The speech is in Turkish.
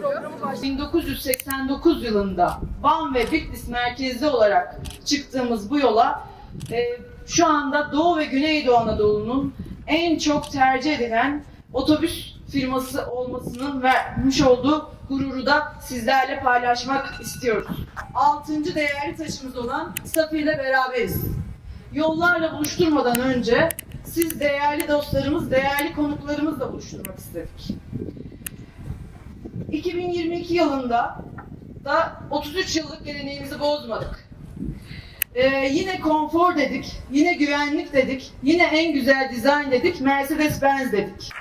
Programı 1989 yılında Van ve Bitlis merkezli olarak çıktığımız bu yola e, şu anda Doğu ve Güneydoğu Anadolu'nun en çok tercih edilen otobüs firması olmasının vermiş olduğu gururu da sizlerle paylaşmak istiyoruz. Altıncı değerli taşımız olan Safi ile beraberiz. Yollarla buluşturmadan önce siz değerli dostlarımız, değerli konuklarımızla buluşturmak istedik. 2022 yılında da 33 yıllık geleneğimizi bozmadık. Ee, yine konfor dedik, yine güvenlik dedik, yine en güzel dizayn dedik, Mercedes-Benz dedik.